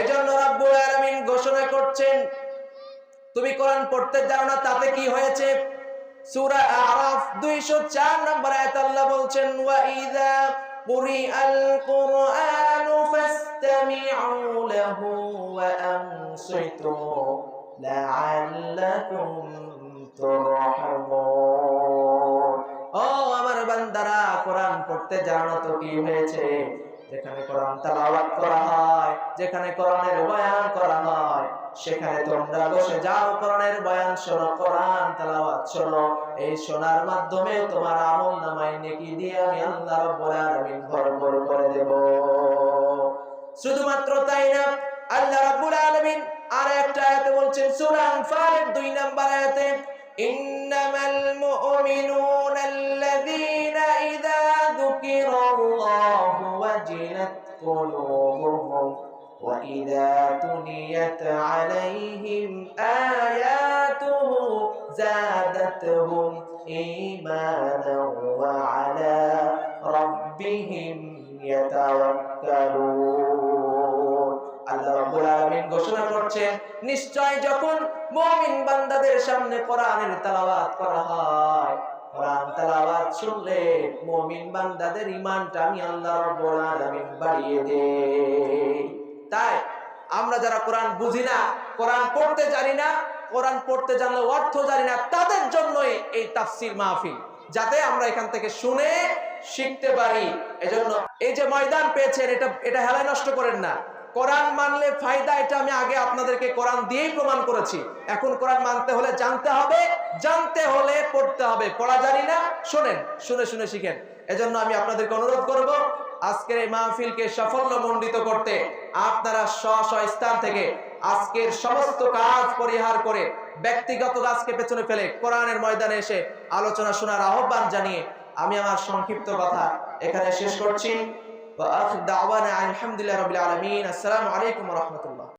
এজন্য রাব্বুল আলামিন ঘোষণা করছেন, তুমি কোরআন পড়তে জানো না, তাতে কি হয়েছে? সূরা আরাফ 204 নম্বর আয়াত আল্লাহ বলছেন, ওয়া ইযা কুরিআল কুরআনু ফাসতামি'উ লাহু ওয়া আনসিতু লাআল্লাকুম তুরহামুন. ও আমার বান্দারা, কোরআন পড়তে জানো না তো কি হয়েছে? যেখানে কোরআন তেলাওয়াত করা হয়, যেখানে কোরআনের বয়ান করা হয়, সেখানে তোমরা বসে যাও, কোরআনের বয়ান শোনো, কোরআন তেলাওয়াত শোনো। এই শোনার মাধ্যমে তোমার আমল নামায় নেকি দিয়ে আমি আল্লাহ রাব্বুল আলামিন ভরপুর করে দেব। শুধুমাত্র তাই না, আল্লাহ রাব্বুল আলামিন আর একটা আয়াতে বলছেন, সূরা আনফালের 2 নম্বর আয়াতে, ইন্নামাল মুমিনুনা ওয়াজিলাত قلوبهم وإذا تليت عليهم آياته زادتهم إيمانا وعلى ربهم يتوكلون আল্লাহ রাব্বুল আলামিন ঘোষণা করছেন নিশ্চয় যখন মুমিন বান্দাদের সামনে কোরআনের তেলাওয়াত করা হয় কোরআন তেলাওয়াত শুনলে মুমিন বান্দাদের ঈমানটা আমি আল্লাহ রাব্বুল আলামিন বাড়িয়ে দেই। তাই আমরা যারা কোরআন বুঝি না, কোরআন পড়তে জানি না, কোরআন পড়তে জানলে অর্থ জানি না, তাদের জন্যই এই তাফসির মাহফিল, যাতে আমরা এখান থেকে শুনে শিখতে পারি। এজন্য এই যে ময়দান পেয়েছেন, এটা এটা হেলায় নষ্ট করেন না। কোরআন মানলে ফায়দা, এটা আমি আগে আপনাদেরকে কোরআন দিয়েই প্রমাণ করেছি। এখন কোরআন মানতে হলে জানতে হবে পড়তে হবে, পড়া জানি না, শোনেন, শুনে শুনে শিখেন। এজন্য আমি আপনাদেরকে অনুরোধ করব, আজকের এই মাহফিলকে সাফল্যমণ্ডিত করতে আপনারা স্ব স্থান থেকে আজকের সমস্ত কাজ পরিহার করে ব্যক্তিগত কাজকে পেছনে ফেলে কোরআনের ময়দানে এসে আলোচনা শোনার আহ্বান জানিয়ে আমি আমার সংক্ষিপ্ত কথা এখানে শেষ করছি। আলহামদুলিল্লাহ রবিল আলমিন। আসসালামু আলাইকুম রহমতুল্লাহ।